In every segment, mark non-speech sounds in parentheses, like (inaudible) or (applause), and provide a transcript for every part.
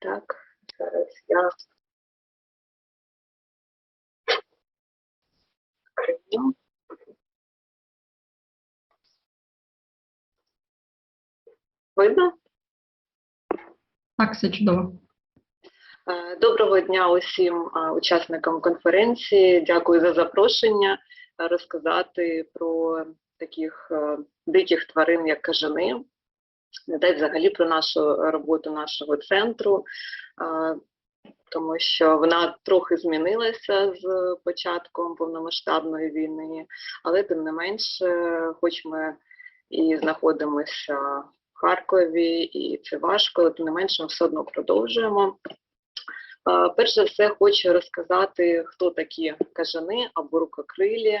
Так, зараз я відкрию. Видно? Так, все чудово. Е, Доброго дня усім е, учасникам конференції. Дякую за запрошення е, розказати про таких диких тварин, як кажани, та й взагалі про нашу роботу нашого центру, тому що вона трохи змінилася з початком повномасштабної війни, але тим не менше, хоч ми і знаходимося в Харкові, і це важко, але тим не менше ми все одно продовжуємо. Перш за все, хочу розказати, хто такі кажани або рукокрилі,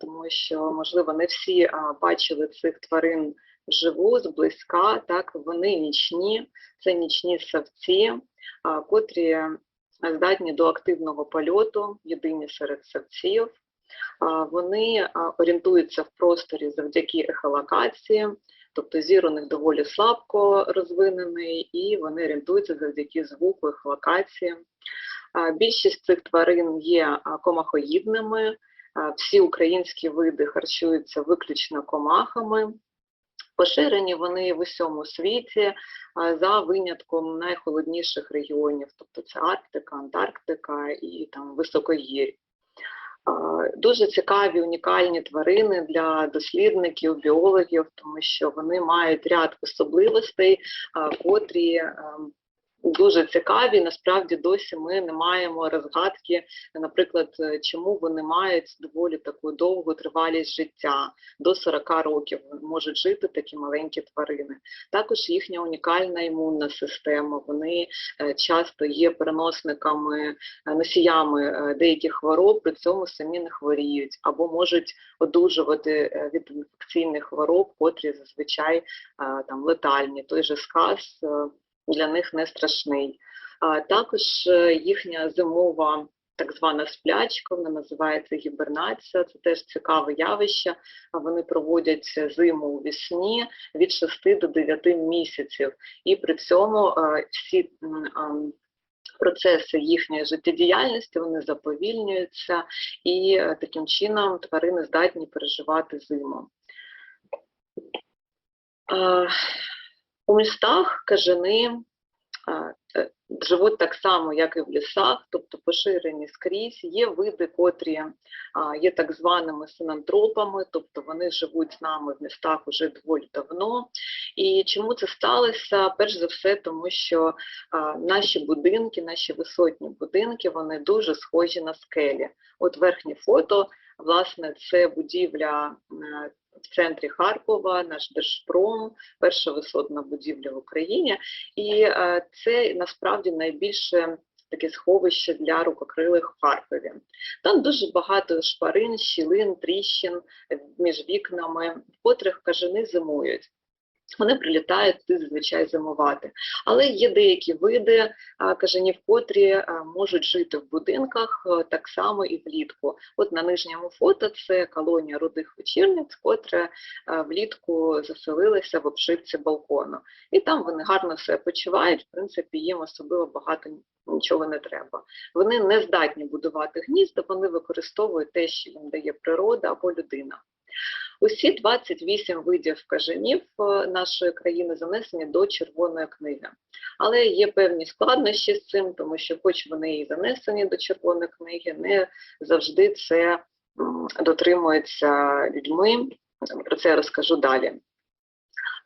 тому що, можливо, не всі бачили цих тварин вживу, зблизька. Так, вони нічні, це нічні савці, котрі здатні до активного польоту, єдині серед савців. Вони орієнтуються в просторі завдяки ехолокації, тобто зір у них доволі слабко розвинений, і вони орієнтуються завдяки звуку, ехолокації. Більшість цих тварин є комахоїдними. Всі українські види харчуються виключно комахами. Поширені вони в усьому світі за винятком найхолодніших регіонів, тобто це Арктика, Антарктика і там високогір'я. Дуже цікаві унікальні тварини для дослідників, біологів, тому що вони мають ряд особливостей, котрі ем, дуже цікаві. Насправді досі ми не маємо розгадки, наприклад, е, чому вони мають доволі таку довгу тривалість життя до 40 років можуть жити такі маленькі тварини. Також їхня унікальна імунна система. Вони е, часто є переносниками е, носіями деяких хвороб, при цьому самі не хворіють або можуть одужувати від інфекційних хвороб, котрі зазвичай там летальні. Той же сказ для них не страшний. А також е, їхня зимова так звана сплячка, вона називається гібернація. Це теж цікаве явище. Вони проводять зиму у вісні від 6 до 9 місяців, і при цьому е, всі процеси їхньої життєдіяльності вони заповільнюються, і е, таким чином тварини здатні переживати зиму. У містах кажани е, живуть так само, як і в лісах, тобто поширені скрізь. Є види, котрі є так званими синантропами, тобто вони живуть з нами в містах уже доволі давно. І чому це сталося? Перш за все, тому що наші будинки, наші висотні будинки, вони дуже схожі на скелі. От верхнє фото, власне, це будівля. е, В центрі Харкова, наш Держпром, перша висотна будівля в Україні, і е, це насправді найбільше таке сховище для рукокрилих в Харкові. Там дуже багато шпарин, щілин, тріщин між вікнами, в котрих кажани зимують. Вони прилітають туди зазвичай зимувати. Але є деякі види кажанів, котрі можуть жити в будинках так само і влітку. От на нижньому фото це колонія рудих вечірниць, котра влітку заселилася в обшивці балкону. І там вони гарно себе почувають, в принципі, їм особливо багато нічого не треба. Вони не здатні будувати гнізда, вони використовують те, що їм дає природа або людина. Усі 28 видів кажанів е, нашої країни занесені до червоної книги. Але є певні складнощі з цим, тому що, хоч вони і занесені до червоної книги, не завжди це дотримується людьми. Про це я розкажу далі.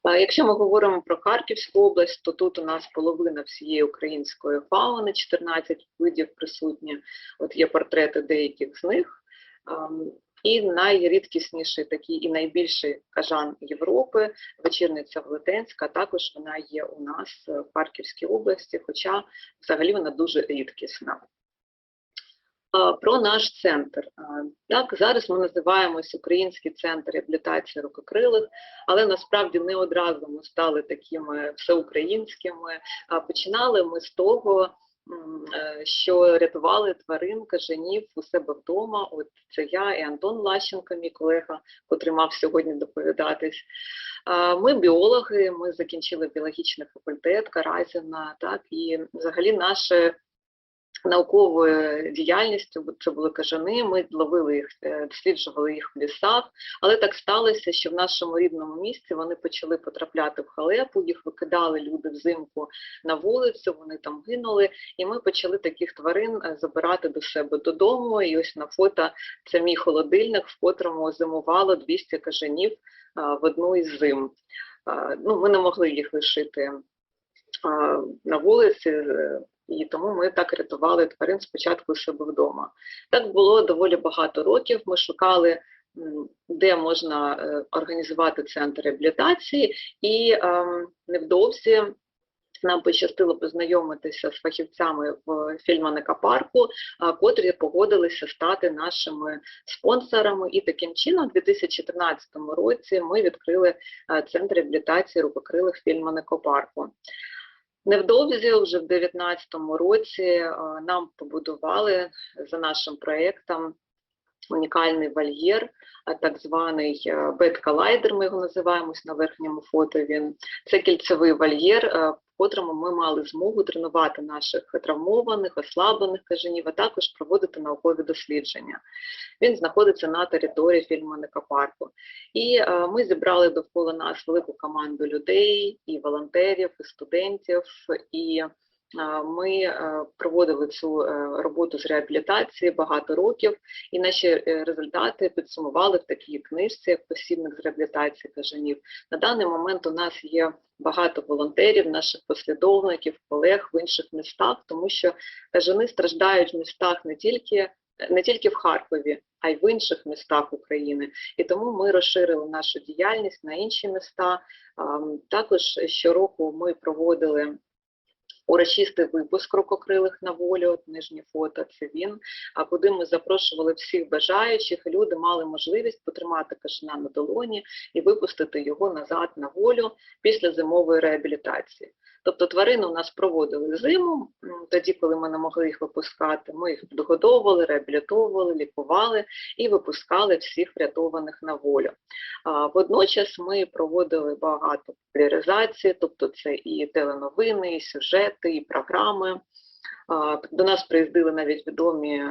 Якщо ми говоримо про Харківську область, то тут у нас половина всієї української фауни, 14 видів присутні. От є портрети деяких з них. І найрідкісніший такий і найбільший кажан Європи, вечірниця Велетенська, також вона є у нас в Харківській області, хоча взагалі вона дуже рідкісна. Про наш центр. Так, зараз ми називаємось Український центр реабілітації рукокрилих, але насправді не одразу ми стали такими всеукраїнськими. Починали ми з того, що рятували тварин, кажанів у себе вдома. От це я і Антон Лащенко, мій колега, котрий мав сьогодні доповідатись. Ми біологи, ми закінчили біологічний факультет Каразіна, так і взагалі наше науковою діяльністю, це були кажани, ми ловили їх, е, досліджували їх в лісах, але так сталося, що в нашому рідному місті вони почали потрапляти в халепу, їх викидали люди взимку на вулицю, вони там гинули, і ми почали таких тварин е, забирати до себе додому. І ось на фото це мій холодильник, в котрому зимувало 200 кажанів е, в одну із зим. Ну, ми не могли їх лишити на вулиці, і тому ми так рятували тварин спочатку себе вдома. Так було доволі багато років. Ми шукали, де можна е, організувати центр реабілітації, і ем, невдовзі нам пощастило познайомитися з фахівцями в фільманика парку, котрі погодилися стати нашими спонсорами. І таким чином, у 2014 році ми відкрили е, центр реабілітації рукокрилих фільманика парку. Невдовзі, вже в 2019 році, е, нам побудували за нашим проєктом унікальний вольєр, так званий беткалайдер, ми його називаємо на верхньому фото. Він це кільцевий вольєр, котрому ми мали змогу тренувати наших травмованих, ослаблених кажанів, а також проводити наукові дослідження. Він знаходиться на території фільманика парку. І е, ми зібрали довкола нас велику команду людей, і волонтерів, і студентів, і ми е, проводили цю е, роботу з реабілітації багато років, і наші е, результати підсумували в такій книжці, як посібник з реабілітації кажанів. На даний момент у нас є багато волонтерів, наших послідовників, колег в інших містах, тому що кажани страждають в містах не тільки не тільки в Харкові, а й в інших містах України. І тому ми розширили нашу діяльність на інші міста. Також щороку ми проводили урочистий випуск рукокрилих на волю, от нижнє фото, це він, а куди ми запрошували всіх бажаючих, люди мали можливість потримати кашина на долоні і випустити його назад на волю після зимової реабілітації. Тобто тварини у нас проводили зиму, тоді, коли ми не могли їх випускати, ми їх підгодовували, реабілітовували, лікували і випускали всіх врятованих на волю. Водночас ми проводили багато популяризації, тобто це і теленовини, і сюжети, і програми. До нас приїздили навіть відомі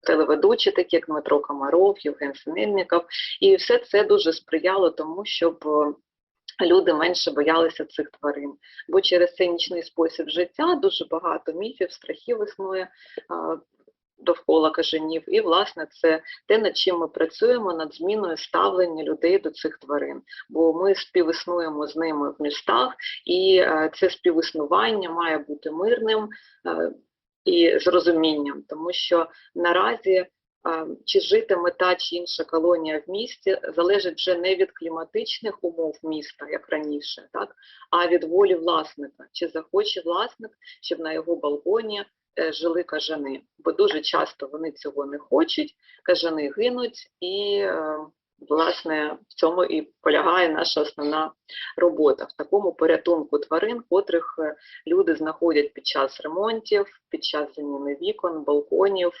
телеведучі, такі як Дмитро Комаров, Євген Синельников, і все це дуже сприяло тому, щоб люди менше боялися цих тварин. Бо через цей нічний спосіб життя дуже багато міфів, страхів існує довкола кажанів. І, власне, це те, над чим ми працюємо, над зміною ставлення людей до цих тварин. Бо ми співіснуємо з ними в містах, і е, це співіснування має бути мирним е, і з розумінням, тому що наразі. Чи житиме та чи інша колонія в місті залежить вже не від кліматичних умов міста, як раніше, так, а від волі власника. Чи захоче власник, щоб на його балконі е, жили кажани, бо дуже часто вони цього не хочуть, кажани гинуть, і е, власне в цьому і полягає наша основна робота в такому порятунку тварин, котрих е, люди знаходять під час ремонтів, під час заміни вікон, балконів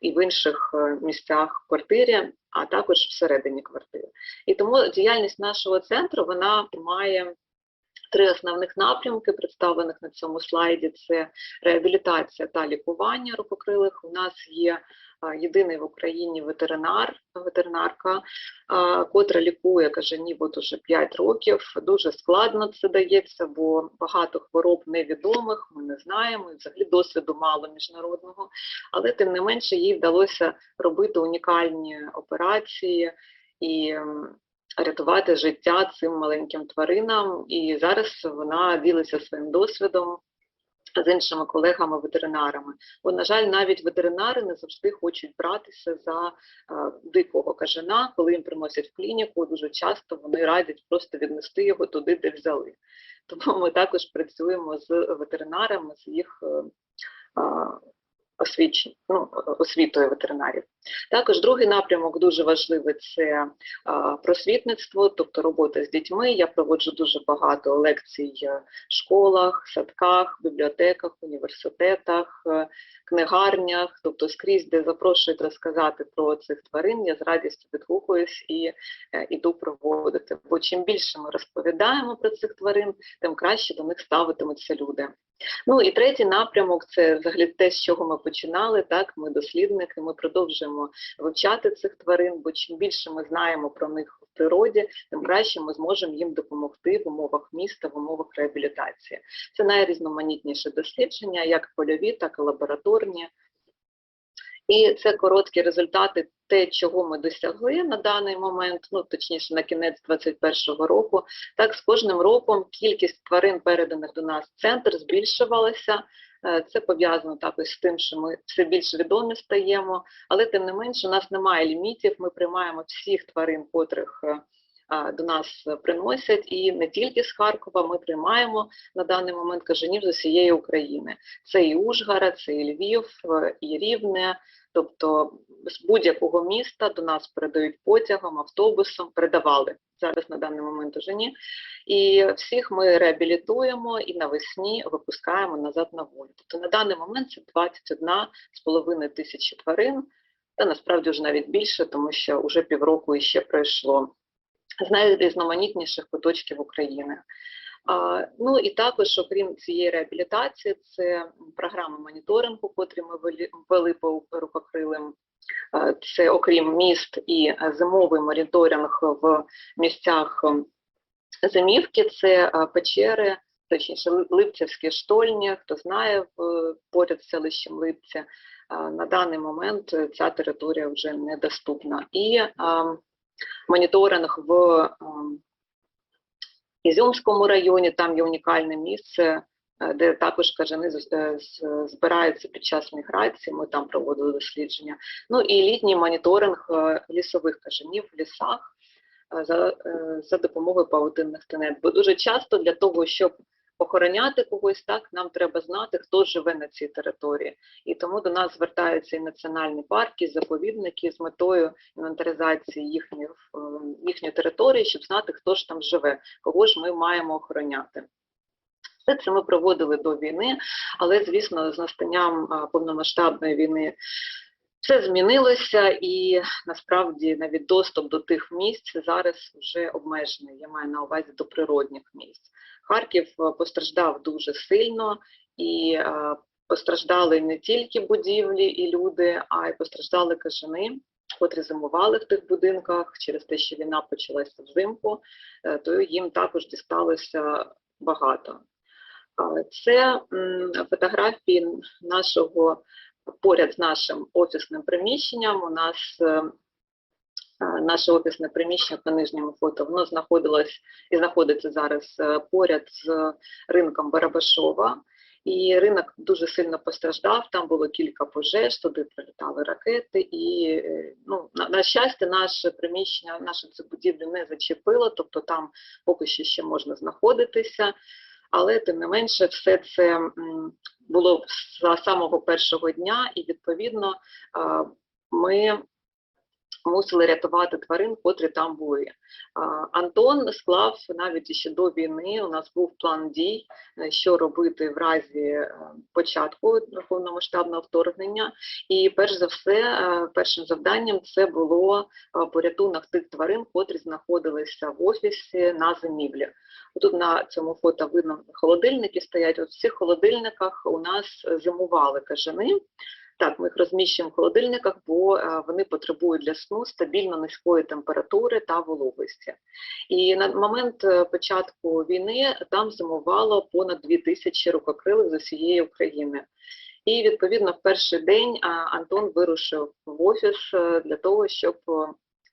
і в інших е, місцях квартири, а також всередині квартири. І тому діяльність нашого центру вона має три основних напрямки, представлених на цьому слайді: це реабілітація та лікування рукокрилих. У нас є єдиний в Україні ветеринар, ветеринарка, котра лікує кажанів от уже 5 років. Дуже складно це дається, бо багато хвороб невідомих, ми не знаємо, і взагалі досвіду мало міжнародного. Але тим не менше їй вдалося робити унікальні операції і рятувати життя цим маленьким тваринам. І зараз вона ділиться своїм досвідом з іншими колегами-ветеринарами. Бо, на жаль, навіть ветеринари не завжди хочуть братися за е, дикого кажана, коли їм приносять в клініку, дуже часто вони радять просто віднести його туди, де взяли. Тому ми також працюємо з ветеринарами, з їх е, а, освіч... ну, освітою ветеринарів. Також другий напрямок дуже важливий це просвітництво, тобто робота з дітьми. Я проводжу дуже багато лекцій в школах, садках, бібліотеках, університетах, е, книгарнях, тобто скрізь, де запрошують розказати про цих тварин, я з радістю відгукуюсь і е, іду проводити. Бо чим більше ми розповідаємо про цих тварин, тим краще до них ставитимуться люди. Ну і третій напрямок це взагалі те, з чого ми починали. Так, ми дослідники, ми продовжуємо вивчати цих тварин, бо чим більше ми знаємо про них в природі, тим краще ми зможемо їм допомогти в умовах міста, в умовах реабілітації. Це найрізноманітніше дослідження, як польові, так і лабораторні. І це короткі результати, те, чого ми досягли на даний момент, ну точніше на кінець 2021 року. Так, з кожним роком кількість тварин, переданих до нас в центр, збільшувалася. Е, Це пов'язано також з тим, що ми все більш відомі стаємо, але тим не менше, у нас немає лімітів. Ми приймаємо всіх тварин, котрих е, до нас приносять, і не тільки з Харкова. Ми приймаємо на даний момент кажанів з усієї України. Це і Ужгород, це і Львів, е, і Рівне. Тобто з будь-якого міста до нас передають потягом, автобусом, передавали зараз на даний момент уже ні. І всіх ми реабілітуємо і навесні випускаємо назад на волю. Тобто на даний момент це 21,5 тисячі тварин, та насправді вже навіть більше, тому що вже півроку іще пройшло з найрізноманітніших куточків України. Ну і також, окрім цієї реабілітації, це програми моніторингу, котрі ми вели- по рукокрилим. Це окрім міст і зимовий моніторинг в місцях ем, зимівки, це е, печери, точніше Липцівські штольні, хто знає, поряд з селищем Липця. На даний момент ця територія вже недоступна. І ем, моніторинг в ем, Ізюмському районі, там є унікальне місце, е, де також кажани е, збираються під час міграції. Ми там проводили дослідження. Ну і літній моніторинг е, лісових кажанів в лісах за, за допомогою павутинних тенет. Бо дуже часто для того, щоб охороняти когось, так нам треба знати, хто живе на цій території. І тому до нас звертаються і національні парки, і заповідники з метою інвентаризації їхніх, е, їхньої території, щоб знати, хто ж там живе, кого ж ми маємо охороняти. Все це ми проводили до війни, але, звісно, з настанням повномасштабної війни все змінилося, і насправді навіть доступ до тих місць зараз вже обмежений. Я маю на увазі до природних місць. Харків е, постраждав дуже сильно і е, постраждали не тільки будівлі і люди, а й постраждали кажани, котрі зимували в тих будинках через те, що війна почалася взимку, е, то їм також дісталося багато. Це фотографії нашого поряд з нашим офісним приміщенням. У нас наше офісне приміщення по нижньому фото, воно знаходилось і знаходиться зараз е, поряд з ринком Барабашова. І ринок дуже сильно постраждав. Там було кілька пожеж, туди прилітали ракети. І е, ну на, на щастя, наше приміщення, нашу цю будівлю не зачепило, тобто там поки що ще можна знаходитися. Але тим не менше, все це було з самого першого дня, і відповідно ми мусили рятувати тварин, котрі там були. Антон склав навіть ще до війни. У нас був план дій, е, що робити в разі е, початку повномасштабного вторгнення. І перш за все, е, першим завданням це було е, порятунок тих тварин, котрі знаходилися в офісі на зимівлі. Тут на цьому фото видно холодильники стоять. От в цих холодильниках у нас зимували кажани. Так, ми їх розміщуємо в холодильниках, бо е, вони потребують для сну стабільно низької температури та вологості. І на момент е, початку війни там зимувало понад 2 тисячі рукокрилих з усієї України. І відповідно в перший день Антон вирушив в офіс е, для того, щоб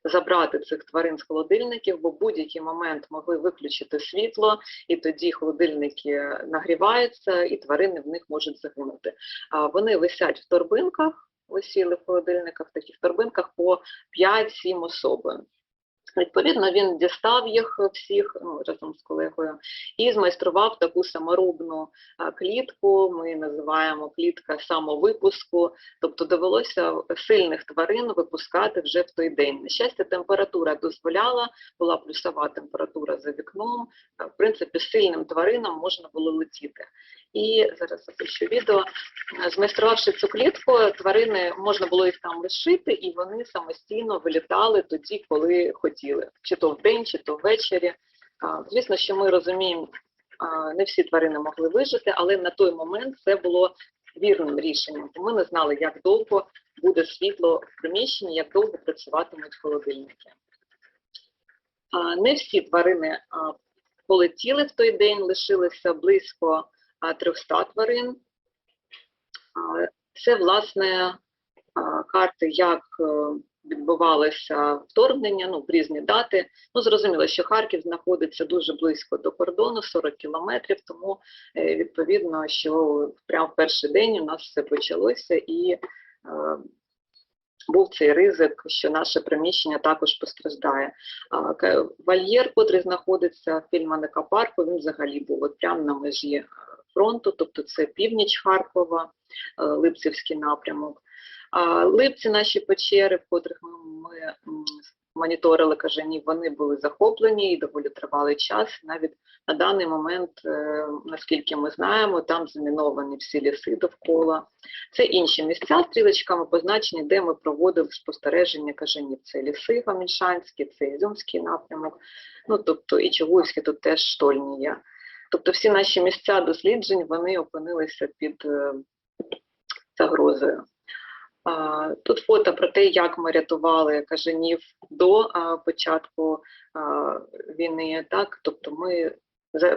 забрати цих тварин з холодильників, бо будь-який момент могли виключити світло, і тоді холодильники нагріваються, і тварини в них можуть загинути. А вони висять в торбинках, висіли в холодильниках, в таких торбинках по 5-7 особи. Відповідно, він дістав їх всіх ну, разом з колегою і змайстрував таку саморобну клітку. Ми називаємо клітка самовипуску. Тобто довелося сильних тварин випускати вже в той день. На щастя, температура дозволяла, була плюсова температура за вікном. В принципі, сильним тваринам можна було летіти. І зараз запишу відео. Змайструвавши цю клітку, тварини можна було їх там лишити, і вони самостійно вилітали тоді, коли хотіли, чи то вдень, чи то ввечері. Звісно, що ми розуміємо, не всі тварини могли вижити, але на той момент це було вірним рішенням. Ми не знали, як довго буде світло в приміщенні, як довго працюватимуть холодильники. Не всі тварини полетіли в той день, лишилося близько 300 тварин. Це, власне, карти, як е, відбувалося вторгнення, ну, в різні дати. Ну, зрозуміло, що Харків знаходиться дуже близько до кордону, 40 кілометрів, тому е, відповідно, що прямо в перший день у нас все почалося і е, був цей ризик, що наше приміщення також постраждає. Вольєр, котрий знаходиться в Фільманика парку, він взагалі був от прямо на межі фронту, тобто це північ Харкова, е, Липцівський напрямок. Липці наші печери, в котрих ми, моніторили кажанів, вони були захоплені і доволі тривалий час. Навіть на даний момент, е, наскільки ми знаємо, там заміновані всі ліси довкола. Це інші місця стрілочками позначені, де ми проводили спостереження кажанів. Це ліси Гамільшанські, це Ізюмський напрямок, ну тобто і Чугуївський тут теж штольні є. Тобто всі наші місця досліджень вони опинилися під е, загрозою. Тут фото про те, як ми рятували кажанів до початку війни. Так, тобто ми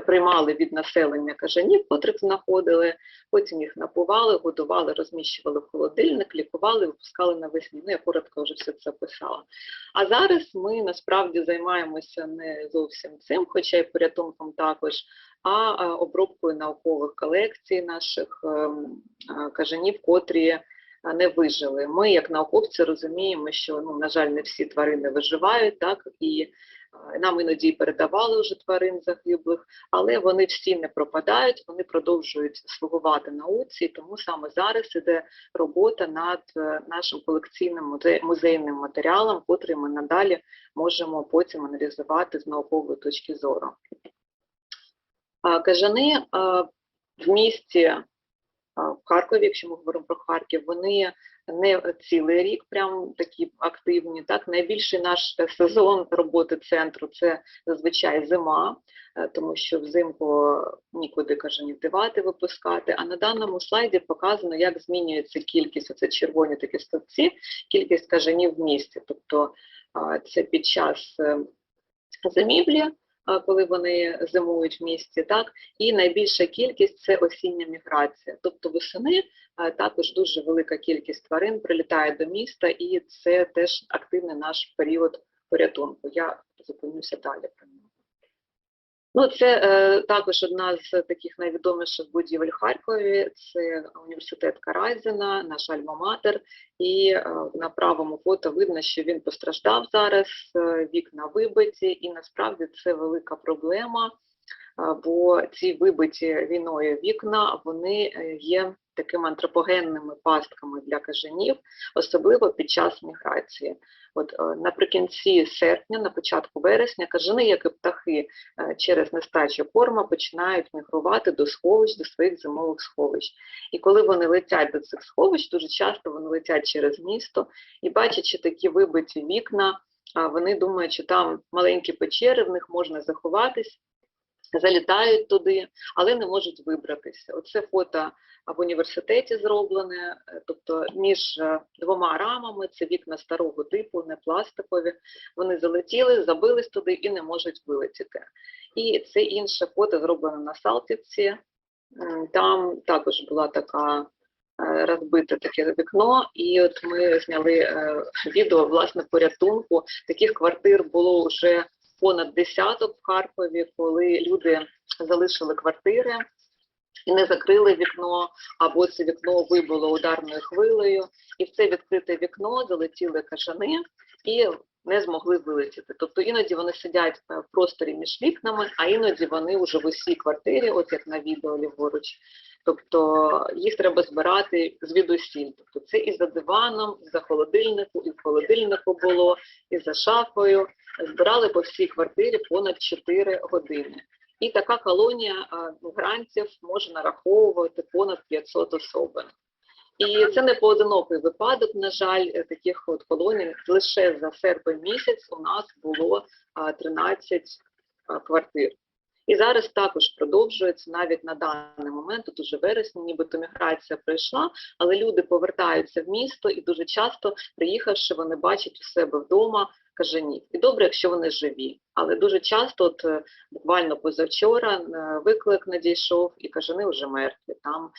приймали від населення кажанів, котрих знаходили, потім їх напували, годували, розміщували в холодильник, лікували, випускали навесні. Ну, я коротко вже все це писала. А зараз ми насправді займаємося не зовсім цим, хоча й порятунком також, а обробкою наукових колекцій наших ем, кажанів, котрі не вижили. Ми, як науковці, розуміємо, що ну, на жаль, не всі тварини виживають, так і нам іноді передавали вже тварин загиблих, але вони всі не пропадають, вони продовжують слугувати науці, тому саме зараз іде робота над е, нашим колекційним музейним матеріалом, котрий ми надалі можемо потім аналізувати з наукової точки зору. Кажани в місті в Харкові, якщо ми говоримо про Харків, вони не цілий рік прям такі активні. Так, найбільший наш е, сезон роботи центру це зазвичай зима, е, тому що взимку нікуди кажанів дивати, випускати. А на даному слайді показано, як змінюється кількість, оце червоні такі стовпці, кількість кажанів в місті. Тобто це під час е, зимівлі, коли вони зимують в місті, так і найбільша кількість це осіння міграція. Тобто восени також дуже велика кількість тварин прилітає до міста, і це теж активний наш період порятунку. Я зупинюся далі про нього. Ну, це е, також одна з таких найвідоміших будівель Харкові. Це університет Карайзена, наш альма-матер. І е, на правому фото видно, що він постраждав зараз, е, вікна вибиті, і насправді це велика проблема, е, бо ці вибиті війною вікна вони е, є такими антропогенними пастками для кажанів, особливо під час міграції. От е, наприкінці серпня, на початку вересня, кажани, як і птахи, е, через нестачу корма починають мігрувати до сховищ, до своїх зимових сховищ. І коли вони летять до цих сховищ, дуже часто вони летять через місто і бачачи такі вибиті вікна, вони думають, що там маленькі печери, в них можна заховатись, залітають туди, але не можуть вибратися. Оце фото в університеті зроблене, е, тобто між е, двома рамами, це вікна старого типу, не пластикові. Вони залетіли, забились туди і не можуть вилетіти. І це інше фото зроблене на Салтівці. Там також була така е, розбите таке вікно, і от ми зняли відео власне порятунку. Таких квартир було вже понад десяток в Харкові, коли люди залишили квартири і не закрили вікно, або це вікно вибило ударною хвилею, і в це відкрите вікно залетіли кажани, і не змогли вилетіти. Тобто іноді вони сидять е, в просторі між вікнами, а іноді вони вже в усій квартирі, от як на відео ліворуч. Тобто їх треба збирати звідусіль. Тобто це і за диваном, і за холодильнику, і в холодильнику було, і за шафою. Збирали по всій квартирі понад 4 години. І така колонія а, мігрантів може нараховувати понад 500 особин. І це не поодинокий випадок, на жаль, е, таких от колоній. Лише за серпень місяць у нас було а, 13 квартир. І зараз також продовжується навіть на даний момент, тут уже вересні, нібито міграція пройшла, але люди повертаються в місто і дуже часто, приїхавши, вони бачать у себе вдома кажанів. І добре, якщо вони живі. Але дуже часто, от е, буквально позавчора, е, виклик надійшов, і кажани вже мертві. Там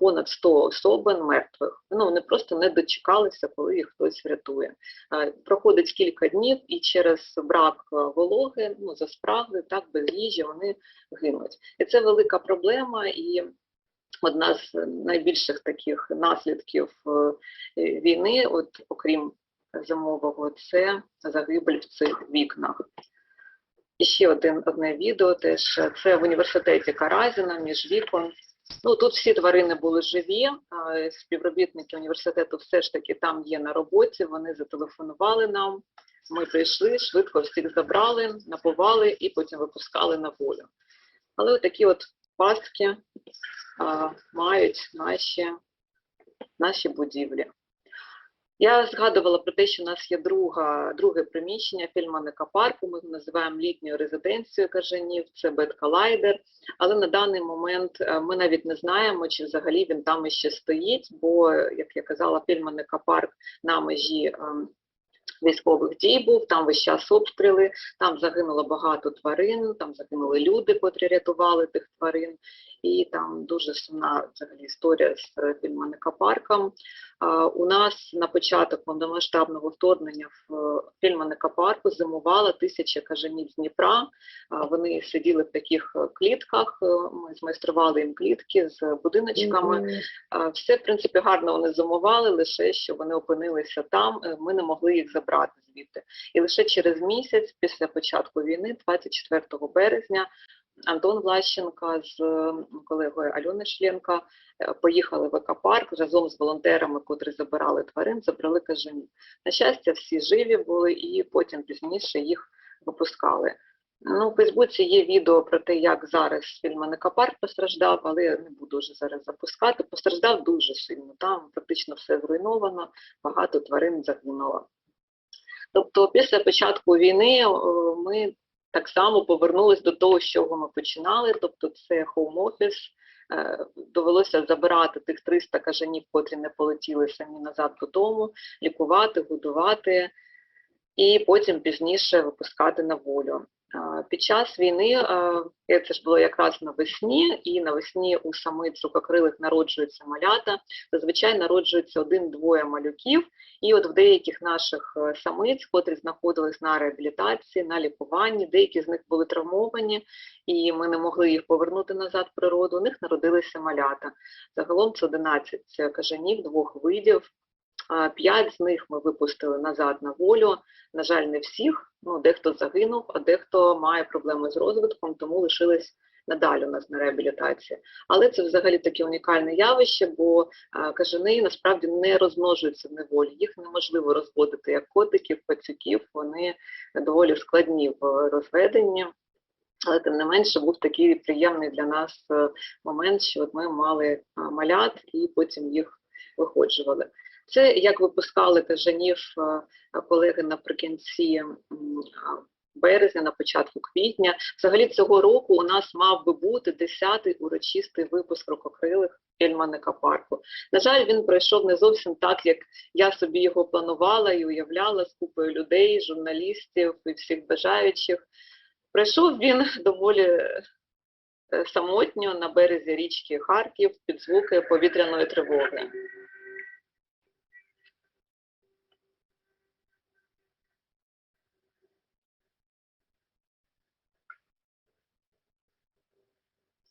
понад 100 особин мертвих. Ну вони просто не дочекалися, коли їх хтось врятує. Проходить кілька днів, і через брак е, вологи, ну за спраги, так без їжі вони гинуть. І це велика проблема. І одна з найбільших таких наслідків е, війни, от окрім зимового, це загибель в цих вікнах. І ще один одне відео теж це в університеті Каразіна між вікон. Ну тут всі тварини були живі. Співробітники університету все ж таки там є на роботі. Вони зателефонували нам. Ми прийшли, швидко всіх забрали, напували і потім випускали на волю. Але от такі от пастки а, мають наші, наші будівлі. Я згадувала про те, що у нас є друга, друге приміщення фільманика парку. Ми називаємо літньою резиденцією кажанів, це Беткалайдер. Але на даний момент е, ми навіть не знаємо, чи взагалі він там іще стоїть, бо, як я казала, фільманика парк на межі ем, військових дій був, там весь час обстріли, там загинуло багато тварин, там загинули люди, котрі рятували тих тварин. І там дуже сумна взагалі історія з е, фільманика парком. У нас на початок повномасштабного вторгнення в е, фільманика парку зимувала тисяча кажанів з Дніпра. Вони сиділи в таких е, клітках. е, Ми змайстрували їм клітки з будиночками. А, Все, в принципі, гарно вони зимували, лише що вони опинилися там, ми не могли їх забрати звідти. І лише через місяць після початку війни, 24 березня, Антон Влащенко з колегою Альони Шленко е, поїхали в екопарк разом з волонтерами, котрі забирали тварин, забрали кажанів. На щастя, всі живі були і потім пізніше їх випускали. Ну, в Фейсбуці є відео про те, як зараз фільм Екопарк постраждав, але я не буду вже зараз запускати. Постраждав дуже сильно. Там практично все зруйновано, багато тварин загинуло. Тобто, після початку війни ми так само повернулись до того, з чого ми починали. Тобто, це хоум офіс. Довелося забирати тих 300 кажанів, котрі не полетіли самі назад додому, лікувати, годувати і потім пізніше випускати на волю. Під час війни, е, це ж було якраз навесні, і навесні у самиць рукокрилих народжуються малята. Зазвичай народжується один-двоє малюків. І от в деяких наших е, самиць, котрі знаходились на реабілітації, на лікуванні, деякі з них були травмовані, і ми не могли їх повернути назад в природу. У них народилися малята. Загалом це 11 кажанів двох видів. П'ять з них ми випустили назад на волю. На жаль, не всіх. Ну, дехто загинув, а дехто має проблеми з розвитком, тому лишились надалі у нас на реабілітації. Але це взагалі таке унікальне явище, бо кажани насправді не розмножуються в неволі. Їх неможливо розводити як котиків, пацюків. Вони доволі складні в розведенні. Але тим не менше був такий приємний для нас е, момент, що от ми мали малят і потім їх виходжували. Це як випускали кажанів е, колеги наприкінці березня, на початку квітня. Взагалі цього року у нас мав би бути 10-й урочистий випуск рукокрилих фільманика парку. На жаль, він пройшов не зовсім так, як я собі його планувала і уявляла з купою людей, журналістів і всіх бажаючих. Пройшов він (laughs) доволі е, самотньо на березі річки Харків під звуки повітряної тривоги.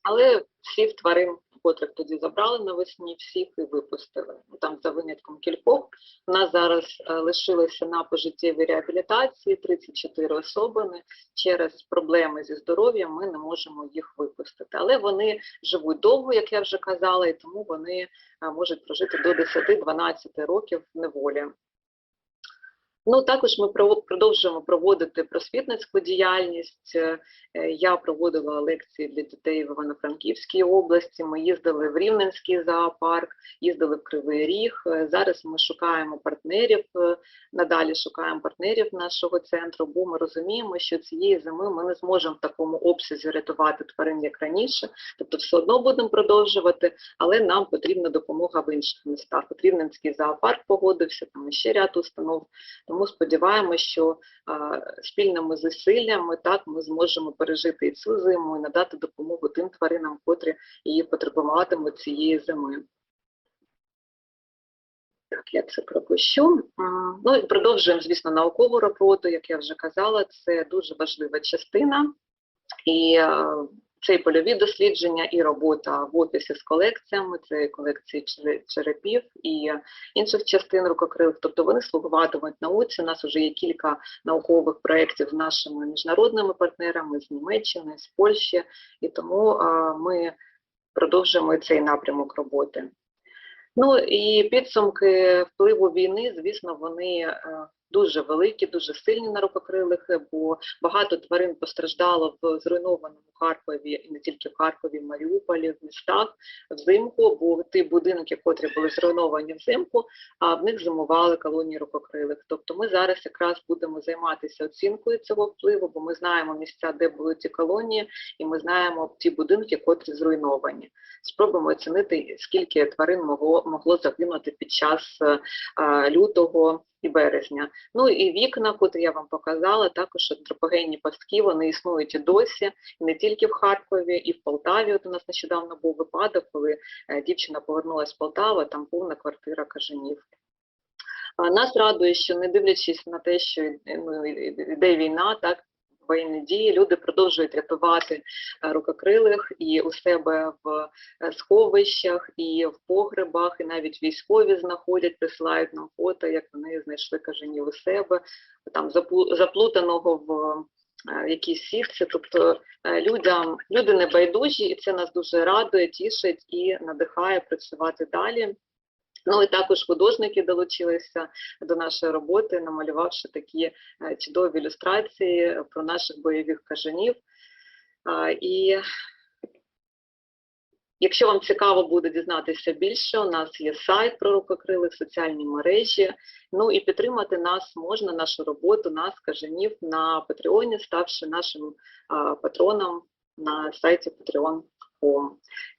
Але всіх тварин котрих тоді забрали навесні, всіх і випустили. Там за винятком кількох. У нас зараз е, лишилося на пожиттєвій реабілітації 34 особини. Через проблеми зі здоров'ям ми не можемо їх випустити. Але вони живуть довго, як я вже казала, і тому вони е, можуть прожити до 10-12 років в неволі. Ну, також ми продовжуємо проводити просвітницьку діяльність. Е, Я проводила лекції для дітей в Івано-Франківській області. Ми їздили в Рівненський зоопарк, їздили в Кривий Ріг. Е, Зараз ми шукаємо партнерів, е, надалі шукаємо партнерів нашого центру, бо ми розуміємо, що цієї зими ми не зможемо в такому обсязі рятувати тварин, як раніше. Тобто, все одно будемо продовжувати, але нам потрібна допомога в інших містах. От Рівненський зоопарк погодився, там ще ряд установ. Тому сподіваємося, що спільними зусиллями так ми зможемо пережити і цю зиму і надати допомогу тим тваринам, котрі її потребуватимуть цієї зими. Так, я це пропущу. Ну і продовжуємо, звісно, наукову роботу, як я вже казала, це дуже важлива частина. І це і польові дослідження, і робота в офісі з колекціями, це колекції черепів і інших частин рукокрилих. Тобто вони слугуватимуть науці. У нас вже є кілька наукових проєктів з нашими міжнародними партнерами з Німеччини, з Польщі, і тому ми продовжуємо цей напрямок роботи. Ну і підсумки впливу війни, звісно, вони е, дуже великі, дуже сильні на рукокрилих, е, бо багато тварин постраждало в зруйнованому Харкові, і не тільки в Харкові, в Маріуполі, в містах взимку, бо ті будинки, котрі були зруйновані взимку, а в них зимували колонії рукокрилих. Тобто ми зараз якраз будемо займатися оцінкою цього впливу, бо ми знаємо місця, де були ці колонії, і ми знаємо ті будинки, котрі зруйновані. Спробуємо оцінити, скільки тварин могло, могло загинути під час е, е, лютого березня. Ну і вікна, котрі я вам показала, також антропогенні пастки, вони існують і досі, і не тільки в Харкові, і в Полтаві. От у нас нещодавно був випадок, коли е, дівчина повернулася з Полтави, там повна квартира кажанів. Нас радує, що не дивлячись на те, що е, ну, йде війна, так воєнні дії, люди продовжують рятувати е, рукокрилих і у себе в е, сховищах, і в погребах, і навіть військові знаходять, присилають нам фото, як вони знайшли кажанів у себе, там заплу- заплутаного в е, якійсь сітці. Тобто людям люди не байдужі, і це нас дуже радує, тішить і надихає працювати далі. Ну і також художники долучилися до нашої роботи, намалювавши такі е, чудові ілюстрації про наших бойових кажанів. І якщо вам цікаво буде дізнатися більше, у нас є сайт про рукокрилих, соціальні мережі. Ну і підтримати нас можна, нашу роботу, нас, кажанів, на Патреоні, ставши нашим патроном на сайті patreon.com.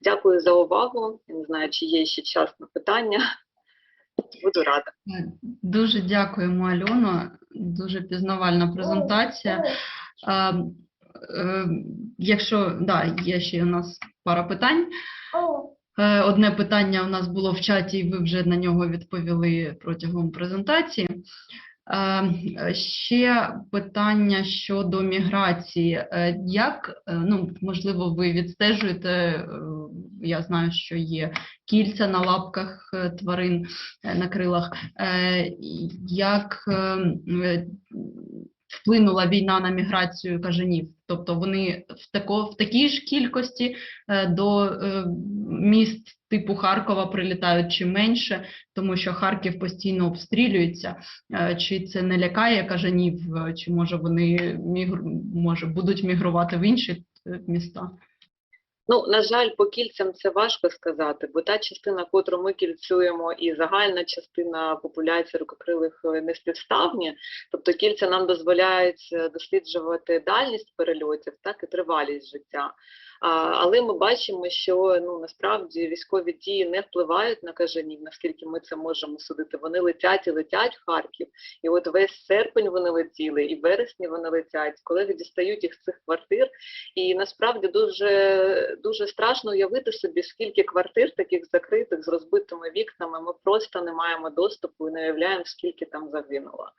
Дякую за увагу. Я не знаю, чи є ще час на питання. Буду рада. Е, Дуже дякуємо, Альоно. Дуже пізнавальна презентація. Е, е, Якщо да, є ще у нас пара питань. Одне питання у нас було в чаті, і ви вже на нього відповіли протягом презентації. Е, Ще питання щодо міграції. Е, Як, е, ну, можливо, ви відстежуєте, е, я знаю, що є кільця на лапках тварин на крилах. Як е, е, вплинула війна на міграцію кажанів? Тобто вони в, тако, в такій ж кількості е, до е, міст типу Харкова прилітають чи менше, тому що Харків постійно обстрілюється. Е, Чи це не лякає кажанів, чи може вони мігр... може будуть мігрувати в інші міста? Ну, на жаль, по кільцям це важко сказати, бо та частина, котру ми кільцюємо, і загальна частина популяції рукокрилих неспівставні, не співставні. Тобто кільця нам дозволяють е, досліджувати дальність перельотів, так і тривалість життя. Але ми бачимо, що ну насправді військові дії не впливають на кажанів, наскільки ми це можемо судити. Вони летять і летять в Харків, і от весь серпень вони летіли, і вересні вони летять. Колеги дістають їх з цих квартир, і насправді дуже дуже страшно уявити собі, скільки квартир таких закритих з розбитими вікнами. Ми просто не маємо доступу і не уявляємо, скільки там загинуло.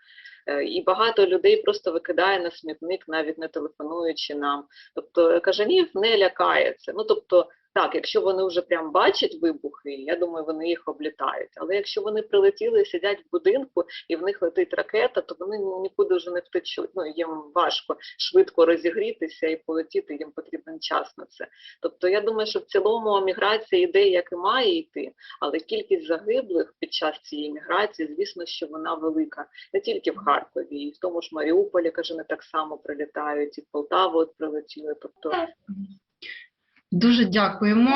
Е, І багато людей просто викидає на смітник, навіть не телефонуючи нам. Тобто кажанів не лякається. Ну тобто Так, якщо вони вже прям бачать вибухи, я думаю, вони їх облітають. Але якщо вони прилетіли, сидять в будинку і в них летить ракета, то вони нікуди вже не втечуть. Ну їм важко швидко розігрітися і полетіти. Їм потрібен час на це. Тобто, я думаю, що в цілому міграція йде, як і має йти, але кількість загиблих під час цієї міграції, звісно, що вона велика не тільки в Харкові, і в тому ж Маріуполі, каже, не так само прилітають, і в Полтаву от прилетіли. Тобто Дуже дякуємо.